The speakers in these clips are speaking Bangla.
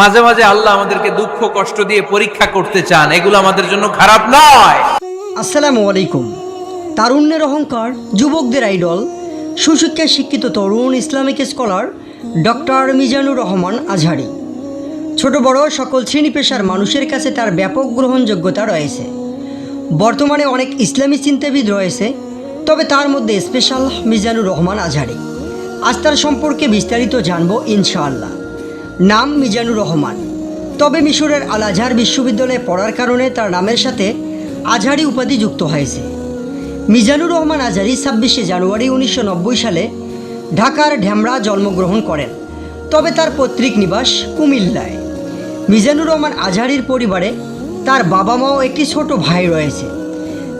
মাঝে মাঝে আল্লাহ আমাদেরকে দুঃখ, কষ্ট দিয়ে পরীক্ষা করতে চান। এগুলো আমাদের জন্য খারাপ নয়। আসসালামু আলাইকুম। তারুণ্যের অহংকার, যুবকদের আইডল, সুশিক্ষায় শিক্ষিত তরুণ Islamic scholar doctor Mizanur Rahman Azhari. ছোট বড় সকল শ্রেণি পেশার মানুষের কাছে তার ব্যাপক গ্রহণযোগ্যতা রয়েছে। বর্তমানে অনেক ইসলামী চিন্তাবিদ রয়েছে, তবে তার মধ্যে স্পেশাল মিজানুর রহমান আজহারি। আজ তার সম্পর্কে বিস্তারিত জানব ইনশাআল্লাহ। নাম মিজানুর রহমান। তবে মিশরের আল আজহার বিশ্ববিদ্যালয়ে পড়ার কারণে তার নামের সাথে আজহারি উপাধি যুক্ত হয়েছে। মিজানুর রহমান আজহারি ছাব্বিশে জানুয়ারি উনিশশো নব্বই সালে ঢাকার ঢ্যামরা জন্মগ্রহণ করেন। তবে তার পৈতৃক নিবাস কুমিল্লায়। মিজানুর রহমান আজহারির পরিবারে তার বাবা মাও একটি ছোট ভাই রয়েছে।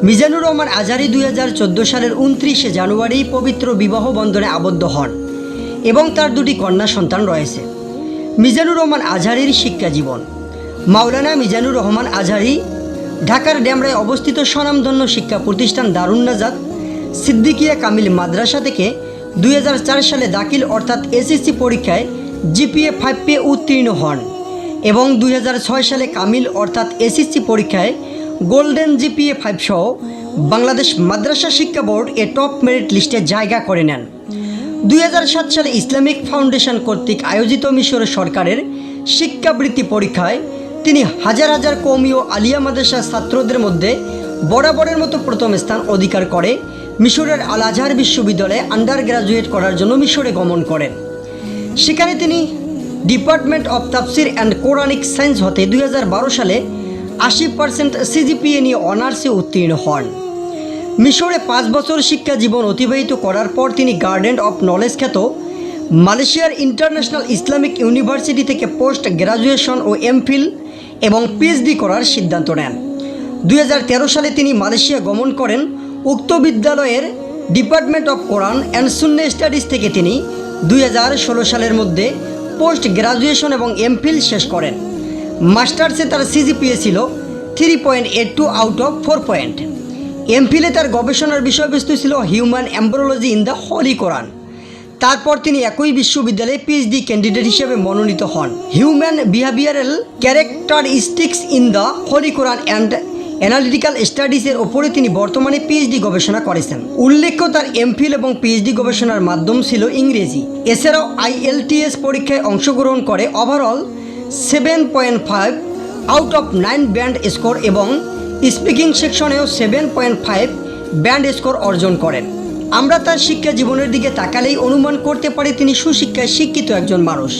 মিজানুর রহমান আজহারি দুই হাজার চোদ্দ সালের উনত্রিশে জানুয়ারি পবিত্র বিবাহ বন্ধনে আবদ্ধ হন এবং তার দুটি কন্যা সন্তান রয়েছে। মিজানুর রহমান আজহারির শিক্ষা জীবন। মাওলানা মিজানুর রহমান আজহারি, ঢাকার ড্যামরায় অবস্থিত স্বনামধন্য শিক্ষা প্রতিষ্ঠান দারুন্নাজাত সিদ্দিকিয়া কামিল মাদ্রাসা থেকে দুই হাজার চার সালে দাখিল অর্থাৎ এসএসসি পরীক্ষায় জিপিএ ফাইভ পেয়ে উত্তীর্ণ হন এবং দুই হাজার ছয় সালে কামিল অর্থাৎ এসএসসি পরীক্ষায় গোল্ডেন জিপিএ ফাইভ সহ বাংলাদেশ মাদ্রাসা শিক্ষা বোর্ড এ টপ মেরিট লিস্টে জায়গা করে নেন। দুই হাজার সাত সালে ইসলামিক ফাউন্ডেশন কর্তৃক আয়োজিত মিশর সরকারের শিক্ষাবৃত্তি পরীক্ষায় তিনি হাজার হাজার কৌমি ও আলিয়া মাদ্রাসার ছাত্রদের মধ্যে বরাবরের মতো প্রথম স্থান অধিকার করে মিশরের আল আজহার বিশ্ববিদ্যালয়ে আন্ডার গ্রাজুয়েট করার জন্য মিশরে গমন করেন। সেখানে তিনি department of tafsir and Quranic science হতে দুই হাজার বারো সালে আশি পার্সেন্ট সিজিপিএ নিয়ে অনার্সে উত্তীর্ণ হন। মিশরে পাঁচ বছর শিক্ষা জীবন অতিবাহিত করার পর তিনি গার্ডেন অফ নলেজ খ্যাত মালয়েশিয়ার ইন্টারন্যাশনাল ইসলামিক ইউনিভার্সিটি থেকে পোস্ট গ্রাজুয়েশন ও এমফিল এবং পিএইচডি করার সিদ্ধান্ত নেন। দুই হাজার তেরো সালে তিনি মালয়েশিয়া গমন করেন। উক্ত বিদ্যালয়ের ডিপার্টমেন্ট অফ কোরআন অ্যান্ড শূন্য স্টাডিজ থেকে তিনি দুই হাজার ষোলো সালের মধ্যে পোস্ট গ্রাজুয়েশন এবং এমফিল শেষ করেন। মাস্টার্সে তার সিজিপিএ ছিল three point eight two out of four point এমফিলে তার গবেষণার বিষয়বস্তু ছিল human embryology in the holy Quran তারপর তিনি একই বিশ্ববিদ্যালয়ে পিএইচডি ক্যান্ডিডেট হিসেবে মনোনীত হন। Human behavioural characteristics in the holy Quran and analytical স্টাডিজের ওপরে তিনি বর্তমানে পিএইচডি গবেষণা করেছেন। উল্লেখ্য, তার এমফিল এবং পিএইচডি গবেষণার মাধ্যম ছিল ইংরেজি। এছাড়াও আইএলটিএস পরীক্ষায় অংশগ্রহণ করে overall seven point five out of nine band score এবং speaking সেকশনেও seven point five band score অর্জন করেন। আমরা তার শিক্ষা জীবনের দিকে তাকালেই অনুমান করতে পারি তিনি সুশিক্ষায় শিক্ষিত একজন মানুষ।